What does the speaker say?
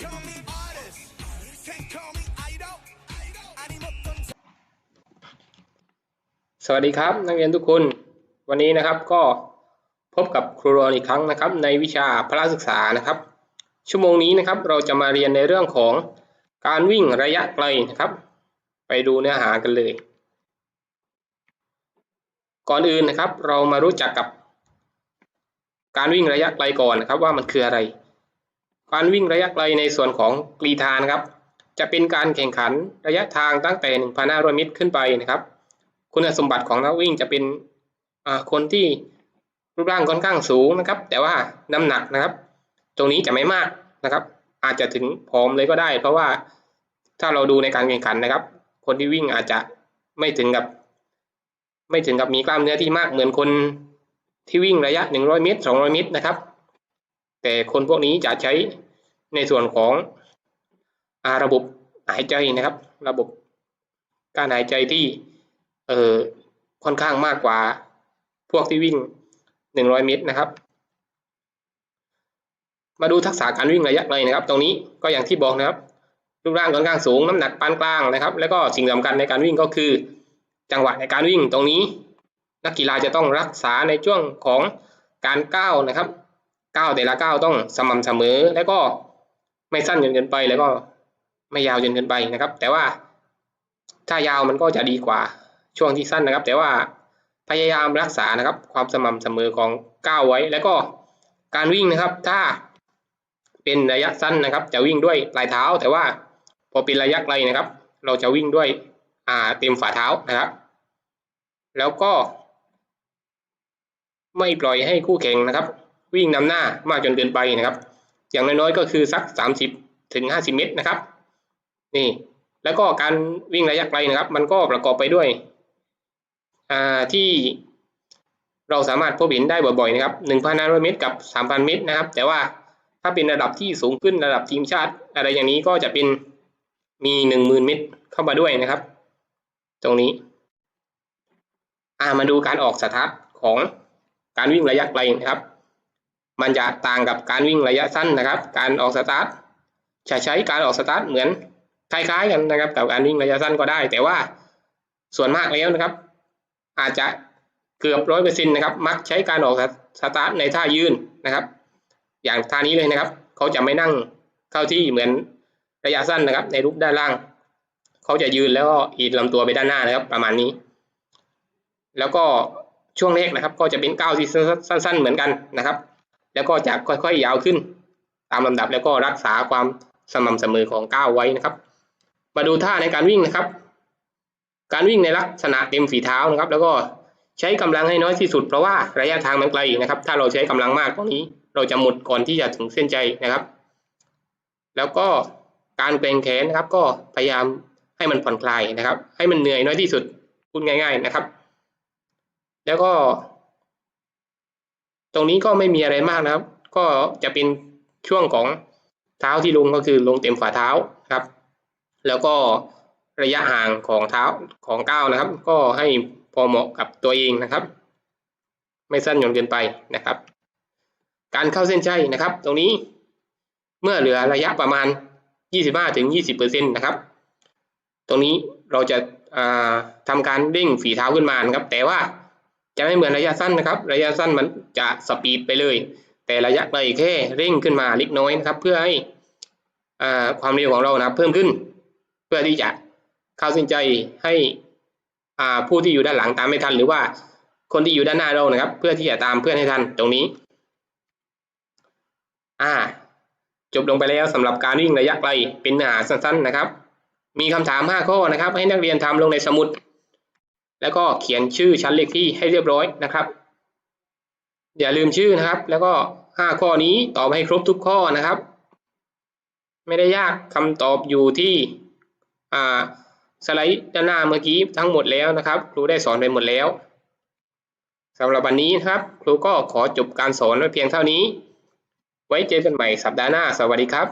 สวัสดีครับ นักเรียนทุกคน วันนี้นะครับก็พบกับครูรอนอีกครั้งนะครับ ในวิชาพละศึกษานะครับ ชั่วโมงนี้นะครับเราจะมาเรียนในเรื่องของการวิ่งระยะไกลนะครับ ไปดูเนื้อหากันเลย ก่อนอื่นนะครับ เรามารู้จักกับการวิ่งระยะไกลก่อนนะครับ ว่ามันคืออะไร การวิ่งระยะไกลในส่วนของกรีธานะครับ จะเป็นการแข่งขันระยะทางตั้งแต่ 1,500 เมตรขึ้นไปนะครับ คุณสมบัติของนักวิ่งจะเป็นคนที่รูปร่างค่อนข้างสูงนะครับ แต่ว่าน้ำหนักนะครับ ตรงนี้จะไม่มากนะครับ อาจจะถึงผอมเลยก็ได้ เพราะว่าถ้าเราดูในการแข่งขันนะครับ คนที่วิ่งอาจจะไม่ถึงกับ ไม่ถึงกับมีกล้ามเนื้อที่มากเหมือนคนที่วิ่งระยะ 100 เมตร 200 เมตรนะครับ แต่คนพวกนี้จะใช้ในส่วนของอาระบบหายใจนะครับ ระบบการหายใจที่เอ่อค่อนข้างมากกว่าพวกที่วิ่ง 100 เมตรนะครับ มาดูทักษะการวิ่งระยะไกลนะครับ ตรงนี้ก็อย่างที่บอกนะครับรูปร่างค่อนข้างสูงน้ำหนักปานกลางนะครับ แล้วก็สิ่งสำคัญในการวิ่งก็คือ จังหวะในการวิ่งตรงนี้ นักกีฬาจะต้องรักษาในช่วงของการก้าวนะครับ ก้าวแต่ละก้าวต้องสม่ำเสมอ แล้วก็ไม่สั้นจนเกินไปแล้วก็ไม่ยาวจนเกินไปนะครับ แต่ว่าถ้ายาวมันก็จะดีกว่าช่วงที่สั้นนะครับ แต่ว่าพยายามรักษานะครับ ความสม่ำเสมอของก้าวไว้ แล้วก็การวิ่งนะครับ ถ้าเป็นระยะสั้นนะครับ จะวิ่งด้วยปลายเท้า แต่ว่าพอเป็นระยะไกลนะครับ เราจะวิ่งด้วยอ่าเต็มฝ่าเท้านะครับ แล้วก็ ไม่ปล่อยให้คู่แข่งนะครับ วิ่งนำหน้ามากจนเกินไปนะครับ อย่างน้อยๆก็คือสัก 30ถึง50 เมตรนะครับ นี่ แล้วก็การวิ่งระยะไกลนะครับ มันก็ประกอบไปด้วยอ่าที่เราสามารถพบเห็นได้บ่อยๆนะครับ1,500 เมตรกับ 3,000 เมตรนะครับ แต่ว่าถ้าเป็นระดับที่สูงขึ้นระดับทีมชาติ อะไรอย่างนี้ก็จะเป็นมี 10,000 เมตรเข้ามาด้วยนะครับ ตรงนี้อ่ามาดูการออกสตาร์ทของการวิ่งระยะไกลนะครับ มันจะต่างกับการวิ่งระยะสั้นนะครับ การออกสตาร์ทจะใช้การออกสตาร์ทเหมือนคล้ายๆกันนะครับกับการวิ่งระยะสั้นก็ได้ แต่ว่าส่วนมากแล้วนะครับ อาจจะเกือบร้อยเปอร์เซ็นต์นะครับ มักใช้การออกสตาร์ทในท่ายืนนะครับ อย่างท่านี้เลยนะครับ เขาจะไม่นั่งเข้าที่เหมือนระยะสั้นนะครับ ในรูปด้านล่าง เขาจะยืนแล้วก็อีดลำตัวไปด้านหน้านะครับ ประมาณนี้ แล้วก็ช่วงแรกนะครับ ก็จะเป็นก้าวที่สั้นๆเหมือนกันนะครับ แล้วก็จะค่อยๆยาวขึ้น ตามลำดับแล้วก็รักษาความสม่ำเสมอของก้าวไว้นะครับ มาดูท่าในการวิ่งนะครับ การวิ่งในลักษณะเต็มฝีเท้านะครับ แล้วก็ใช้กำลังให้น้อยที่สุดเพราะว่าระยะทางมันไกลนะครับ ถ้าเราใช้กำลังมากตรงนี้ เราจะหมดก่อนที่จะถึงเส้นใจนะครับ แล้วก็การเกรงแขนนะครับ ก็พยายามให้มันผ่อนคลายนะครับ ให้มันเหนื่อยน้อยที่สุดพูดง่าย ๆนะครับ แล้วก็ ตรงนี้ก็ไม่มีอะไรมากนะครับ ก็จะเป็นช่วงของเท้าที่ลงก็คือลงเต็มฝ่าเท้าครับ แล้วก็ระยะห่างของเท้าของก้าวนะครับ ก็ให้พอเหมาะกับตัวเองนะครับ ไม่สั้นจนเกินไปนะครับ การเข้าเส้นชัยนะครับ ตรงนี้เมื่อเหลือระยะประมาณ 25-20%นะครับ ตรงนี้เราจะทำการเร่งฝีเท้าขึ้นมานะครับ แต่ว่า จะไม่เหมือนระยะสั้นนะครับ ระยะสั้นมันจะสปีดไปเลย แต่ระยะไกลแค่เร่งขึ้นมาเล็กน้อยนะครับ เพื่อให้ความเร็วของเรานะครับเพิ่มขึ้น เพื่อที่จะเข้าส้นใจให้ผู้ที่อยู่ด้านหลังตามไม่ทัน หรือว่าคนที่อยู่ด้านหน้าเรานะครับ เพื่อที่จะตามเพื่อนให้ทันตรงนี้ อ่า จบลงไปแล้วสำหรับการวิ่งระยะไกลเป็นเนื้อหาสั้นๆนะครับ มีคำถาม 5 ข้อนะครับ ให้นักเรียนทำลงในสมุด แล้วก็เขียนชื่อชั้นเลขที่ให้เรียบร้อยนะครับ อย่าลืมชื่อนะครับ แล้วก็ 5 ข้อนี้ตอบให้ครบทุกข้อนะครับ ไม่ได้ยากคำตอบอยู่ที่สไลด์ด้านหน้าเมื่อกี้ทั้งหมดแล้วนะครับ ครูได้สอนไปหมดแล้วสำหรับวันนี้นะครับ ครูก็ขอจบการสอนไว้เพียงเท่านี้ ไว้เจอกันใหม่สัปดาห์หน้า สวัสดีครับ